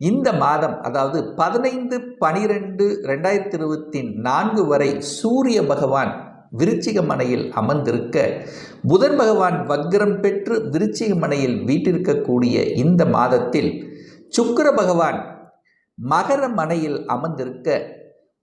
இந்த மாதம் அதாவது பதினைந்து பனிரெண்டு ரெண்டாயிரத்தி இருபத்தி நான்கு வரை சூரிய பகவான் விருச்சிக மனையில் அமர்ந்திருக்க புதன் பகவான் வக்ரம் பெற்று விருச்சிக மனையில் வீட்டிருக்கக்கூடிய இந்த மாதத்தில் சுக்கர பகவான் மகர மனையில் அமர்ந்திருக்க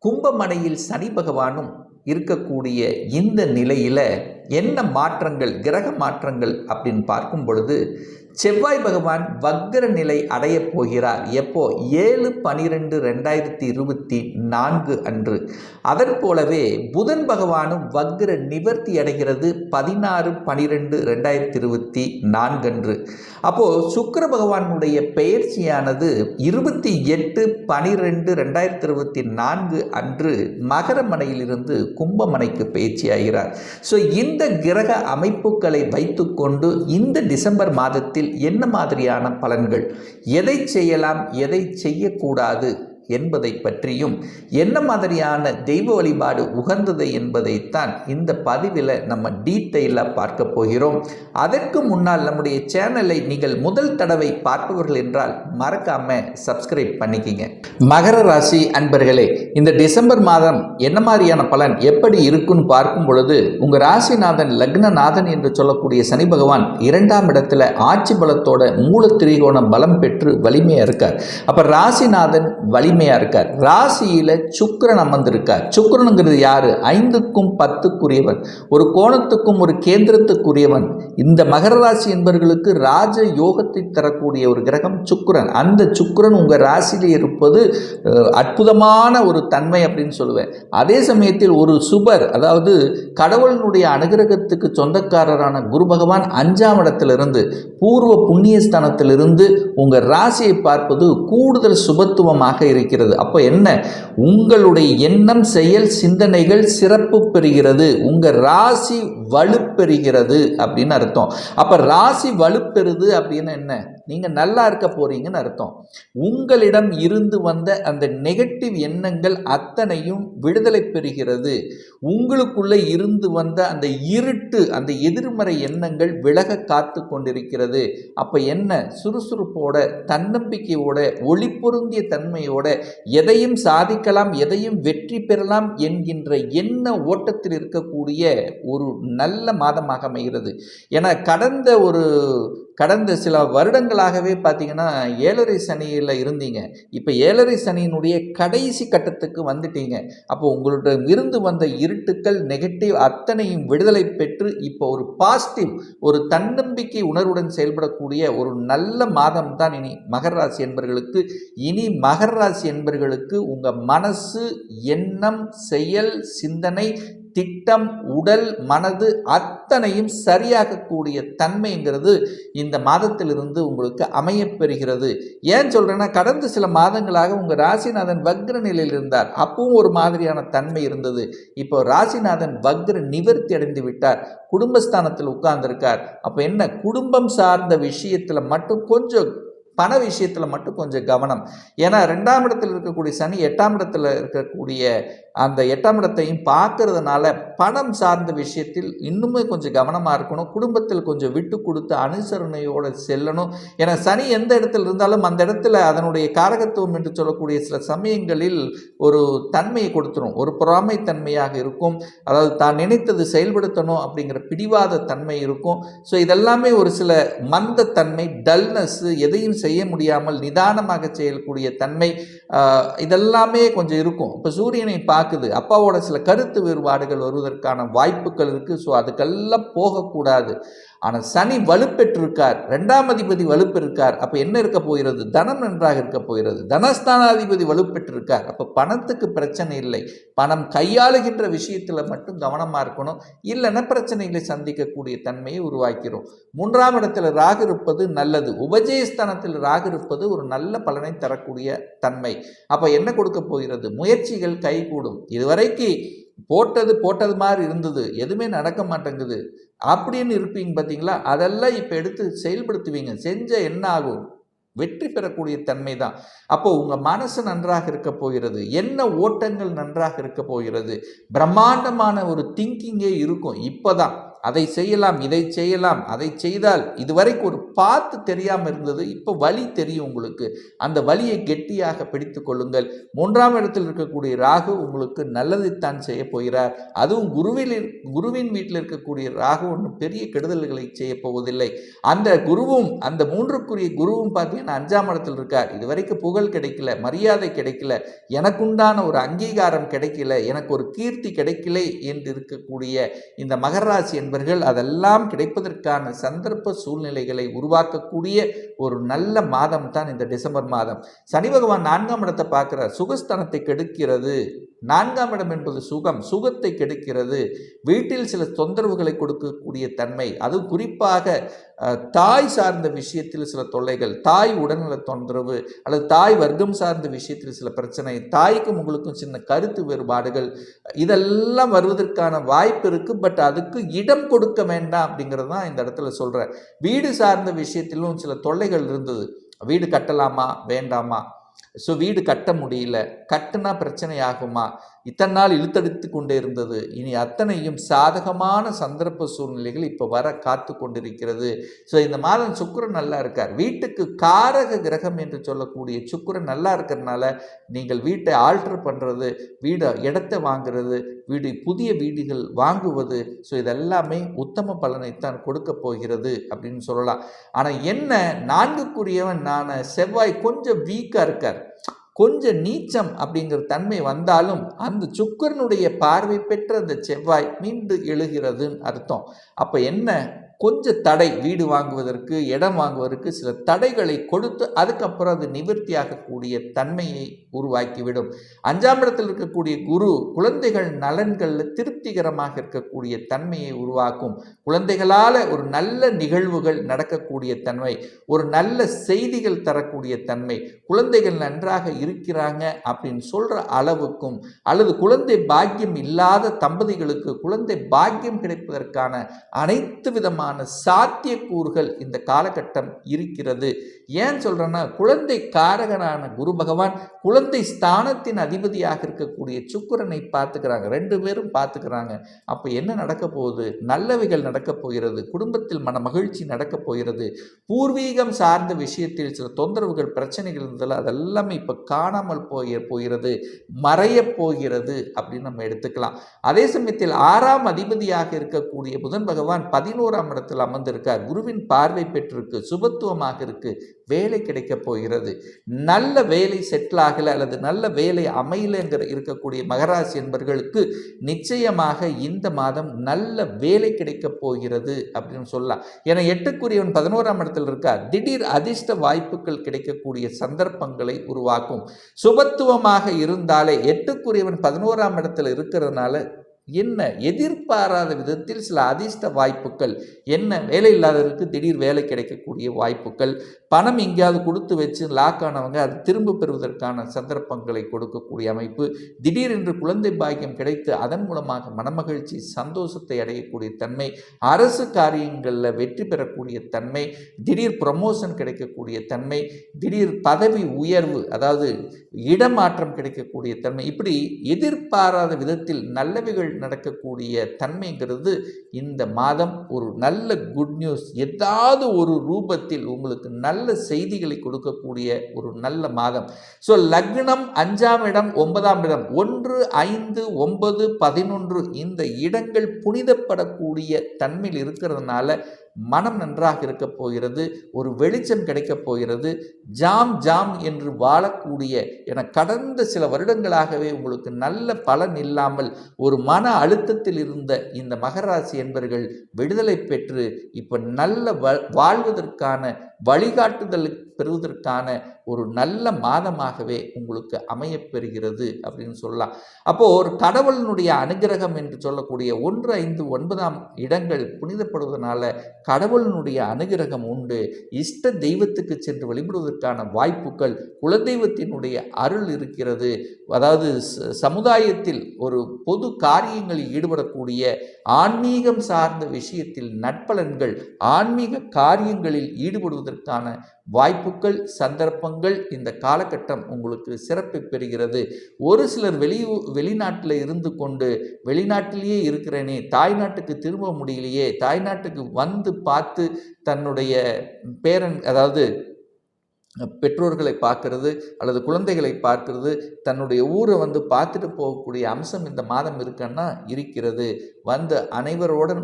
கும்பமனையில் சனி பகவானும் இருக்கக்கூடிய இந்த நிலையில் என்ன மாற்றங்கள் கிரக மாற்றங்கள் அப்படின்னு பார்க்கும் பொழுது செவ்வாய் பகவான் வக்ர நிலை அடையப் போகிறார். எப்போ? ஏழு பனிரெண்டு ரெண்டாயிரத்தி இருபத்தி நான்கு அன்று. அதன் போலவே புதன் பகவானும் வக்ர நிவர்த்தி அடைகிறது பதினாறு பனிரெண்டு ரெண்டாயிரத்தி இருபத்தி நான்கு அன்று. அப்போது சுக்கர பகவானுடைய பெயர்ச்சியானது இருபத்தி எட்டு பனிரெண்டு ரெண்டாயிரத்தி இருபத்தி நான்கு அன்று மகரமனையிலிருந்து கும்பமனைக்கு பயிற்சியாகிறார் ஸோ இந்த கிரக அமைப்புகளை வைத்துக்கொண்டு இந்த டிசம்பர் மாதத்தில் என்ன மாதிரியான பலன்கள்? எதை செய்யலாம்? எதை செய்யக்கூடாது? என்பதை பற்றியும் என்ன மாதிரியான தெய்வ வழிபாடு உகந்தது என்பதைத்தான் இந்த பதிவில் நம்ம டீட்டெயிலாக பார்க்க போகிறோம். அதற்கு முன்னால் நம்முடைய சேனலை நீங்கள் முதல் தடவை பார்ப்பவர்கள் என்றால் மறக்காம சப்ஸ்கிரைப் பண்ணிக்கிங்க. மகர ராசி அன்பர்களே இந்த டிசம்பர் மாதம் என்ன மாதிரியான பலன் எப்படி இருக்குன்னு பார்க்கும் பொழுது உங்கள் ராசிநாதன் லக்னநாதன் என்று சொல்லக்கூடிய சனி பகவான் இரண்டாம் இடத்துல ஆட்சி பலத்தோட மூல திரிகோணம் பலம் பெற்று வலிமையாக இருக்கார். அப்போ ராசிநாதன் வலிமை வலிமையாக இருக்கார். ராசியில் சுக்கரன் அமர்ந்திருக்கார். சுக்கரனுங்கிறது யார்? ஐந்துக்கும் பத்துக்குரியவன். ஒரு கோணத்துக்கும் ஒரு கேந்திரத்துக்குரியவன். இந்த மகர ராசி என்பவர்களுக்கு ராஜ யோகத்தை தரக்கூடிய ஒரு கிரகம் சுக்கரன். அந்த சுக்கரன் உங்கள் ராசியில் இருப்பது அற்புதமான ஒரு தன்மை அப்படின்னு சொல்லுவேன். அதே சமயத்தில் ஒரு சுபர் அதாவது கடவுளினுடைய அனுகிரகத்துக்கு சொந்தக்காரரான குரு பகவான் அஞ்சாம் இடத்திலிருந்து பூர்வ புண்ணியஸ்தானத்திலிருந்து உங்கள் ராசியை பார்ப்பது கூடுதல் சுபத்துவமாக இருக்கிறது இருக்கிறது. அப்போ என்ன? உங்களுடைய எண்ணம் செயல் சிந்தனைகள் சிறப்பு பெறுகிறது. உங்கள் ராசி வலுப்பெறுகிறது அப்படின்னு அர்த்தம். அப்போ ராசி வலுப்பெறுது அப்படின்னு என்ன? நீங்கள் நல்லா இருக்க போறீங்கன்னு அர்த்தம். உங்களிடம் இருந்து வந்த அந்த நெகட்டிவ் எண்ணங்கள் அத்தனையும் விடுதலை பெறுகிறது. உங்களுக்குள்ளே இருந்து வந்த அந்த இருட்டு அந்த எதிர்மறை எண்ணங்கள் விலக காத்து கொண்டிருக்கிறது. அப்போ என்ன? சுறுசுறுப்போட தன்னம்பிக்கையோட ஒளி பொருந்திய தன்மையோட எதையும் சாதிக்கலாம் எதையும் வெற்றி பெறலாம் என்கின்ற எண்ண ஓட்டத்தில் இருக்கக்கூடிய ஒரு நல்ல மாதமாக அமைகிறது. என கடந்த ஒரு கடந்த சில வருடங்களாகவே பார்த்தீங்கன்னா ஏழரை சனியில் இருந்தீங்க. இப்போ ஏழரை சனியினுடைய கடைசி கட்டத்துக்கு வந்துட்டீங்க. அப்போ உங்கள்ட்ட இருந்து வந்த இருட்டுக்கள் நெகட்டிவ் அத்தனையும் விடுதலை பெற்று இப்போ ஒரு பாசிட்டிவ் ஒரு தன்னம்பிக்கை உணர்வுடன் செயல்படக்கூடிய ஒரு நல்ல மாதம் தான் இனி மகர ராசி என்பர்களுக்கு. இனி மகர ராசி என்பர்களுக்கு உங்கள் மனசு எண்ணம் செயல் சிந்தனை திட்டம் உடல் மனது அத்தனையும் சரியாகக்கூடிய தன்மைங்கிறது இந்த மாதத்திலிருந்து உங்களுக்கு அமையப்பெறுகிறது ஏன் சொல்கிறேன்னா கடந்த சில மாதங்களாக உங்கள் ராசிநாதன் வக்ர நிலையில் இருந்தார். அப்பவும் ஒரு மாதிரியான தன்மை இருந்தது. இப்போ ராசிநாதன் வக்ர நிவர்த்தி அடைந்து விட்டார். குடும்பஸ்தானத்தில் உட்கார்ந்துருக்கார். அப்போ என்ன? குடும்பம் சார்ந்த விஷயத்தில் மட்டும் கொஞ்சம் பண விஷயத்தில் மட்டும் கொஞ்சம் கவனம். ஏன்னா ரெண்டாம் இடத்தில் இருக்கக்கூடிய சனி எட்டாம் இடத்துல இருக்கக்கூடிய அந்த எட்டாம் இடத்தையும் பார்க்கறதுனால பணம் சார்ந்த விஷயத்தில் இன்னுமே கொஞ்சம் கவனமாக இருக்கணும். குடும்பத்தில் கொஞ்சம் விட்டு கொடுத்து அனுசரணையோடு செல்லணும். ஏன்னா சனி எந்த இடத்துல இருந்தாலும் அந்த இடத்துல அதனுடைய காரகத்துவம் என்று சொல்லக்கூடிய சில சமயங்களில் ஒரு தன்மையை கொடுத்துரும். ஒரு பொறாமை தன்மையாக இருக்கும். அதாவது தான் நினைத்தது செயல்படுத்தணும் அப்படிங்கிற பிடிவாத தன்மை இருக்கும். ஸோ இதெல்லாமே ஒரு சில மந்தத்தன்மை டல்னஸ்ஸு டல்னஸ் எதையும் செய்ய முடியாமல் நிதானமாக செய்யக்கூடிய தன்மை இதெல்லாமே கொஞ்சம் இருக்கும். இப்போ சூரியனை பார்க்க பார்க்குது அப்பாவோட சில கருத்து வேறுபாடுகள் வருவதற்கான வாய்ப்புகள் இருக்குது ஸோ அதுக்கெல்லாம் போகக்கூடாது. ஆனால் சனி வலுப்பெற்றிருக்கார். ரெண்டாம் அதிபதி வலுப்பெற்றிருக்கார். அப்போ என்ன இருக்க போகிறது? தனம் நன்றாக இருக்க போகிறது. தனஸ்தானாதிபதி வலுப்பெற்றிருக்கார். அப்போ பணத்துக்கு பிரச்சனை இல்லை. பணம் கையாளுகின்ற விஷயத்தில் மட்டும் கவனமாக இருக்கணும். இல்லைன்னா பிரச்சனைகளை சந்திக்கக்கூடிய தன்மையை உருவாக்கிறோம். மூன்றாம் இடத்தில் ராகு இருப்பது நல்லது. உபஜயஸ்தானத்தில் ராகு இருப்பது ஒரு நல்ல பலனை தரக்கூடிய தன்மை. அப்போ என்ன கொடுக்க போகிறது? முயற்சிகள் கைகூடும். இதுவரைக்கு போட்டது போட்டது மாதிரி இருந்தது. எதுவுமே நடக்க மாட்டேங்குது. அப்படின்னு இருப்பீங்க பார்த்தீங்களா? அதெல்லாம் இப்போ எடுத்து செயல்படுத்துவீங்க. செஞ்ச என்ன ஆகும்? வெற்றி பெறக்கூடிய தன்மை தான். அப்போ உங்கள் மனசு நன்றாக இருக்க போகிறது. என்ன ஓட்டங்கள் நன்றாக இருக்க போகிறது? பிரம்மாண்டமான ஒரு திங்கிங்கே இருக்கும். இப்போ தான் அதை செய்யலாம் இதை செய்யலாம் அதை செய்தால் இதுவரைக்கும் ஒரு பார்த்து தெரியாமல் இருந்தது இப்போ வழி தெரியும் உங்களுக்கு. அந்த வழியை கெட்டியாக பிடித்து கொள்ளுங்கள். மூன்றாம் இடத்தில் இருக்கக்கூடிய ராகு உங்களுக்கு நல்லதைத்தான் செய்ய போகிறார். அதுவும் குருவில் குருவின் வீட்டில் இருக்கக்கூடிய ராகு ஒன்றும் பெரிய கெடுதல்களை செய்ய போவதில்லை. அந்த குருவும் அந்த மூன்றுக்குரிய குருவும் பார்த்தீங்கன்னா அஞ்சாம் இடத்தில் இருக்கார். இதுவரைக்கும் புகழ் கிடைக்கல மரியாதை கிடைக்கல எனக்குண்டான ஒரு அங்கீகாரம் கிடைக்கல எனக்கு ஒரு கீர்த்தி கிடைக்கல என்று இருக்கக்கூடிய இந்த மகராசி என்பர்கள் அதெல்லாம் கிடைப்பதற்கான சந்தர்ப்ப சூழ்நிலைகளை உருவாக்கக்கூடிய ஒரு நல்ல மாதம் தான் இந்த டிசம்பர் மாதம். சனி பகவான் நான்காம் இடத்தை பார்க்கிறார். சுகஸ்தானத்தை கெடுக்கிறது. நான்காம் இடம் என்பது சுகம். சுகத்தை கெடுக்கிறது. வீட்டில் சில தொந்தரவுகளை கொடுக்கக்கூடிய தன்மை. அதுவும் குறிப்பாக தாய் சார்ந்த விஷயத்தில் சில தொல்லைகள் தாய் உடல்நல தொந்தரவு அல்லது தாய் வர்க்கம் சார்ந்த விஷயத்தில் சில பிரச்சனை தாய்க்கும் உங்களுக்கும் சின்ன கருத்து வேறுபாடுகள் இதெல்லாம் வருவதற்கான வாய்ப்பு இருக்குது பட் அதுக்கு இடம் கொடுக்க வேண்டாம் அப்படிங்கிறது தான் இந்த இடத்துல சொல்கிறேன் வீடு சார்ந்த விஷயத்திலும் சில தொல்லைகள் இருந்தது. வீடு கட்டலாமா? வேண்டாமா? ஸோ வீடு கட்ட முடியல. கட்டுனா பிரச்சனை ஆகுமா இத்தனை நாள் இழுத்தடித்து கொண்டே இருந்தது. இனி அத்தனையும் சாதகமான சந்தர்ப்ப சூழ்நிலைகள் இப்போ வர காத்து கொண்டிருக்கிறது. ஸோ இந்த மாதம் சுக்கிரன் நல்லா இருக்கார். வீட்டுக்கு காரக கிரகம் என்று சொல்லக்கூடிய சுக்கிரன் நல்லா இருக்கிறதுனால நீங்கள் வீட்டை ஆல்டர் பண்ணுறது வீடு இடத்தை வாங்குறது வீடு புதிய வீடுகள் வாங்குவது. ஸோ இதெல்லாமே உத்தம பலனைத்தான் கொடுக்க போகிறது அப்படின்னு சொல்லலாம். ஆனால் என்ன? நான்குக்குரியவன் நான். செவ்வாய் கொஞ்சம் வீக்காக இருக்கார். கொஞ்சம் நீச்சம் அப்படிங்கிற தன்மை வந்தாலும் அந்த சுக்கரனுடைய பார்வை பெற்ற அந்த செவ்வாய் மீண்டு எழுகிறதுன்னு அர்த்தம். அப்போ என்ன? கொஞ்சம் தடை வீடு வாங்குவதற்கு இடம் வாங்குவதற்கு சில தடைகளை கொடுத்து அதுக்கப்புறம் அது நிவர்த்தியாகக்கூடிய தன்மையை உருவாக்கிவிடும். அஞ்சாம் இடத்தில் இருக்கக்கூடிய குரு குழந்தைகள் நலன்களில் திருப்திகரமாக இருக்கக்கூடிய தன்மையை உருவாக்கும். குழந்தைகளால் ஒரு நல்ல நிகழ்வுகள் நடக்கக்கூடிய தன்மை ஒரு நல்ல செய்திகள் தரக்கூடிய தன்மை. குழந்தைகள் நன்றாக இருக்கிறாங்க அப்படின்னு சொல்கிற அளவுக்கும் அல்லது குழந்தை பாக்கியம் இல்லாத தம்பதிகளுக்கு குழந்தை பாக்கியம் கிடைப்பதற்கான அனைத்து விதமான சாத்தியக்கூறுகள் இந்த காலகட்டம் இருக்கிறது. ஏன் சொல்கிறேன்னா குழந்தை காரகனான குரு பகவான் குழந்தை ஸ்தானத்தின் அதிபதியாக இருக்கக்கூடிய சுக்கிரனை பார்த்துக்கிறாங்க. ரெண்டு பேரும் பார்த்துக்கிறாங்க. அப்போ என்ன நடக்க போகுது? நல்லவைகள் நடக்கப் போகிறது. குடும்பத்தில் மன மகிழ்ச்சி நடக்க போகிறது. பூர்வீகம் சார்ந்த விஷயத்தில் சில தொந்தரவுகள் பிரச்சனைகள் இருந்ததில் அதெல்லாமே இப்போ காணாமல் போய போகிறது. மறையப் போகிறது அப்படின்னு நம்ம எடுத்துக்கலாம். அதே சமயத்தில் ஆறாம் அதிபதியாக இருக்கக்கூடிய புதன் பகவான் பதினோராம் படத்தில் அமர்ந்திருக்கார். குருவின் பார்வை பெற்றிருக்கு சுபத்துவமாக இருக்கு வேலை கிடைக்க போகிறது. நல்ல வேலை செட்டில் ஆகலை அல்லது நல்ல வேலை அமையலைங்கிற இருக்கக்கூடிய மகராசி என்பர்களுக்கு நிச்சயமாக இந்த மாதம் நல்ல வேலை கிடைக்க போகிறது அப்படின்னு சொல்லலாம். ஏன்னா எட்டுக்குரியவன் பதினோராம் இடத்தில் இருக்கார். திடீர் அதிர்ஷ்ட வாய்ப்புகள் கிடைக்கக்கூடிய சந்தர்ப்பங்களை உருவாக்கும். சுபத்துவமாக இருந்தாலே எட்டுக்குரியவன் பதினோராம் இடத்தில் இருக்கிறதுனால என்ன எதிர்பாராத விதத்தில் சில அதிர்ஷ்ட வாய்ப்புகள் என்ன வேலை இல்லாதவருக்கு திடீர் வேலை கிடைக்கக்கூடிய வாய்ப்புகள் பணம் எங்கேயாவது கொடுத்து வச்சு லாக் ஆனவங்க அது திரும்ப பெறுவதற்கான சந்தர்ப்பங்களை கொடுக்கக்கூடிய அமைப்பு. திடீரென்று குழந்தை பாக்கியம் கிடைத்து அதன் மூலமாக மனமகிழ்ச்சி சந்தோஷத்தை அடையக்கூடிய தன்மை அரசு காரியங்களில் வெற்றி பெறக்கூடிய தன்மை திடீர் ப்ரமோஷன் கிடைக்கக்கூடிய தன்மை திடீர் பதவி உயர்வு அதாவது இடமாற்றம் கிடைக்கக்கூடிய தன்மை இப்படி எதிர்பாராத விதத்தில் நல்லவைகள் நடக்கக்கூடிய தன்மைங்கிறது இந்த மாதம் ஒரு நல்ல குட் நியூஸ் ஏதாவது ஒரு ரூபத்தில் உங்களுக்கு நல்ல நல்ல செய்திகளை கொடுக்கக்கூடிய ஒரு நல்ல மாதம். ஸோ லக்னம் அஞ்சாம் இடம் ஒன்பதாம் இடம். ஒன்று ஐந்து ஒன்பது பதினொன்று இந்த இடங்கள் புனிதப்படக்கூடிய தன்மையில் இருக்கிறதுனால மனம் நன்றாக இருக்க போகிறது ஒரு வெளிச்சம் கிடைக்கப் போகிறது ஜாம் ஜாம் என்று வாழக்கூடிய என கடந்த சில வருடங்களாகவே உங்களுக்கு நல்ல பலன் இல்லாமல் ஒரு மன அழுத்தத்தில் இருந்த இந்த மகராசி என்பர்கள் விடுதலை பெற்று இப்போ நல்ல வாழ்வதற்கான வழிகாட்டு வழிகாட்டுதல் பெறுவதற்கான ஒரு நல்ல மாதமாகவே உங்களுக்கு அமையப்பெறுகிறது அப்படின்னு சொல்லலாம். அப்போது ஒரு கடவுளினுடைய அனுகிரகம் என்று சொல்லக்கூடிய ஒன்று ஐந்து ஒன்பதாம் இடங்கள் புனிதப்படுவதனால கடவுளினுடைய அனுகிரகம் உண்டு. இஷ்ட தெய்வத்துக்கு சென்று வழிபடுவதற்கான வாய்ப்புகள் குலதெய்வத்தினுடைய அருள் இருக்கிறது. அதாவது ச- சமுதாயத்தில் ஒரு பொது காரியங்களில் ஈடுபடக்கூடிய ஆன்மீகம் சார்ந்த விஷயத்தில் நட்பலன்கள் ஆன்மீக காரியங்களில் ஈடுபடுவதற்கான வாய்ப்புகள் சந்தர்ப்பங்கள் இந்த காலகட்டம் உங்களுக்கு சிறப்பை பெறுகிறது. ஒரு சிலர் வெளி வெளிநாட்டில் இருந்து கொண்டு வெளிநாட்டிலேயே இருக்கிறேனே தாய்நாட்டுக்கு திரும்ப முடியலையே தாய்நாட்டுக்கு வந்து பார்த்து தன்னுடைய பேரன் அதாவது பெற்றோர்களை பார்க்கறது அல்லது குழந்தைகளை பார்க்கறது தன்னுடைய ஊரை வந்து பார்த்துட்டு போகக்கூடிய அம்சம் இந்த மாதம் இருக்குன்னா இருக்கிறது. வந்த அனைவரோடன்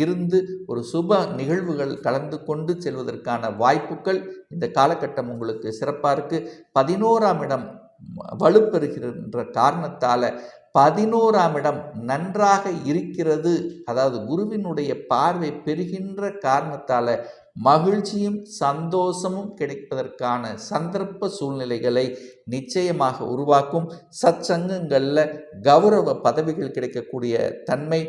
இருந்து ஒரு சுப நிகழ்வுகள் கலந்து கொண்டு செல்வதற்கான வாய்ப்புகள் இந்த காலகட்டம் உங்களுக்கு சிறப்பாக இருக்குது பதினோராம் இடம் வலுப்பெறுகின்ற காரணத்தால் பதினோராம் இடம் நன்றாக இருக்கிறது. அதாவது குருவினுடைய பார்வை பெறுகின்ற காரணத்தால் மகிழ்ச்சியும் சந்தோஷமும் கிடைப்பதற்கான சந்தர்ப்ப சூழ்நிலைகளை நிச்சயமாக உருவாக்கும். சச்சங்கங்களில் கௌரவ பதவிகள் கிடைக்கக்கூடிய தன்மை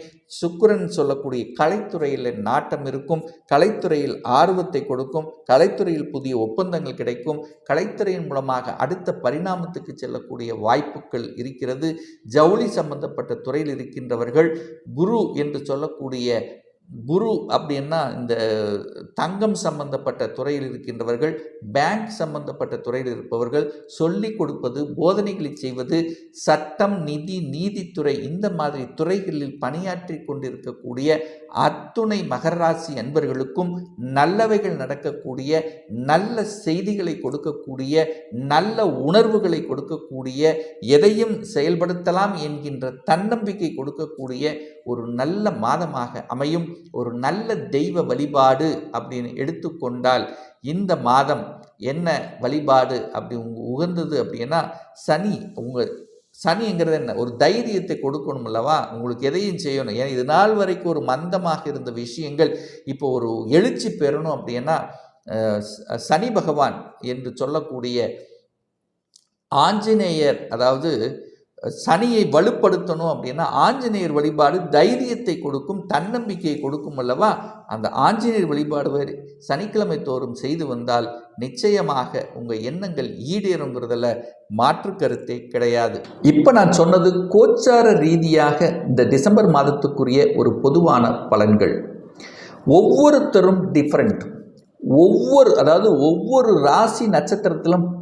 சுக்கரன் சொல்லக்கூடிய கலைத்துறையில் நாட்டம் இருக்கும். கலைத்துறையில் ஆர்வத்தை கொடுக்கும். கலைத்துறையில் புதிய ஒப்பந்தங்கள் கிடைக்கும். கலைத்துறையின் மூலமாக அடுத்த பரிணாமத்துக்கு செல்லக்கூடிய வாய்ப்புகள் இருக்கிறது. ஜவுளி சம்பந்தப்பட்ட துறையில் இருக்கின்றவர்கள் குரு என்று சொல்லக்கூடிய குரு அப்படின்னா இந்த தங்கம் சம்பந்தப்பட்ட துறையில் இருக்கின்றவர்கள் பேங்க் சம்பந்தப்பட்ட துறையில் இருப்பவர்கள் சொல்லிக் கொடுப்பது போதனைகளை செய்வது சட்டம் நிதி நீதித்துறை இந்த மாதிரி துறைகளில் பணியாற்றி கொண்டிருக்கக்கூடிய அத்துணை மகராசி அன்பர்களுக்கும் நல்லவைகள் நடக்கக்கூடிய நல்ல செய்திகளை கொடுக்கக்கூடிய நல்ல உணர்வுகளை கொடுக்கக்கூடிய எதையும் செயல்படுத்தலாம் என்கின்ற தன்னம்பிக்கை கொடுக்கக்கூடிய ஒரு நல்ல மாதமாக அமையும் ஒரு நல்ல தெய்வ வழிபாடு அப்படின்னு எடுத்துக்கொண்டால் இந்த மாதம் என்ன வழிபாடு அப்படி உகந்தது அப்படின்னா சனி. உங்கள் சனிங்கிறது என்ன? ஒரு தைரியத்தை கொடுக்கணும் அல்லவா? உங்களுக்கு எதையும் செய்யணும். ஏன்னா இது நாள் வரைக்கும் ஒரு மந்தமாக இருந்த விஷயங்கள். இப்போ ஒரு எழுச்சி பெறணும் அப்படின்னா சனி பகவான் என்று சொல்லக்கூடிய ஆஞ்சநேயர் அதாவது சனியை வலுப்படுத்தணும் அப்படின்னா ஆஞ்சநேயர் வழிபாடு தைரியத்தை கொடுக்கும் தன்னம்பிக்கையை கொடுக்கும் அல்லவா? அந்த ஆஞ்சநேயர் வழிபாடு வேறு. சனிக்கிழமை தோறும் செய்து வந்தால் நிச்சயமாக உங்கள் எண்ணங்கள் ஈடேறுங்கிறதுல மாற்று கருத்தே கிடையாது. இப்போ நான் சொன்னது கோச்சார ரீதியாக இந்த டிசம்பர் மாதத்துக்குரிய ஒரு பொதுவான பலன்கள். ஒவ்வொருத்தரும் டிஃப்ரெண்ட் ஒவ்வொரு அதாவது ஒவ்வொரு ராசி நட்சத்திரத்திலும்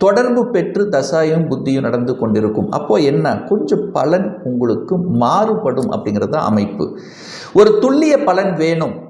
தொடர்பு பெற்று தசாயும் புத்தியும் நடந்து கொண்டிருக்கும். அப்போது என்ன? கொஞ்சம் பலன் உங்களுக்கு மாறுபடும் அப்படிங்கிறது தான் அமைப்பு. ஒரு துல்லிய பலன் வேணும்.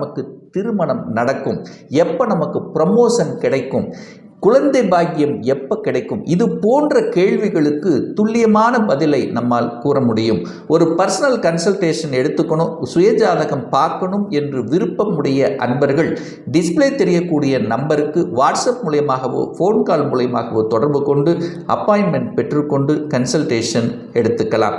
நமக்கு திருமணம் நடக்கும்? எப்போ நமக்கு ப்ரமோஷன் கிடைக்கும்? குழந்தை பாக்கியம் எப்போ கிடைக்கும்? இது போன்ற கேள்விகளுக்கு துல்லியமான பதிலை நம்மால் கூற முடியும். ஒரு பர்சனல் கன்சல்டேஷன் எடுத்துக்கணும் சுயஜாதகம் பார்க்கணும் என்று விருப்பமுடைய அன்பர்கள் டிஸ்பிளே தெரியக்கூடிய நம்பருக்கு வாட்ஸ்அப் மூலியமாகவோ ஃபோன் கால் மூலியமாகவோ தொடர்பு கொண்டு அப்பாயின்மெண்ட் பெற்றுக்கொண்டு கன்சல்டேஷன் எடுத்துக்கலாம்.